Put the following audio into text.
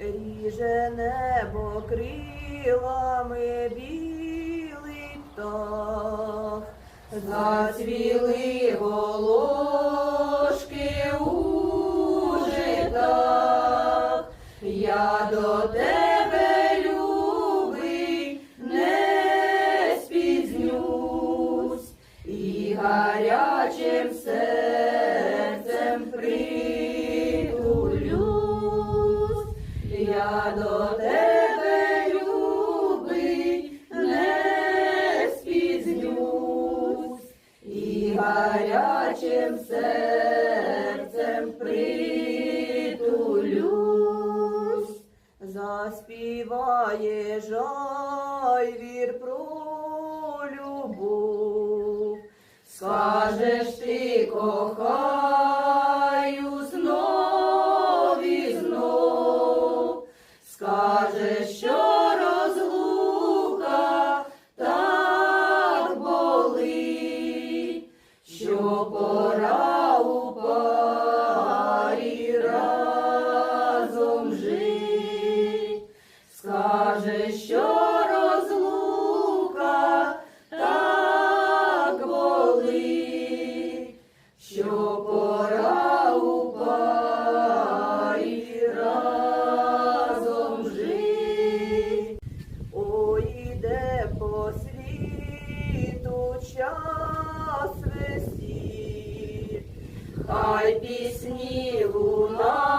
ріже небо крилами білий птах, зацвіли волошки у житах, я до тебе, любий, не спізнюсь, і гарячим серцем гарячим серцем притулюсь, заспіває жайвір про любов. Скажеш ти кохаю що пора у парі разом жить, скажеш, що розлука так болить, що пора у парі разом жить. Ой, іде по світу час хай пісні лунають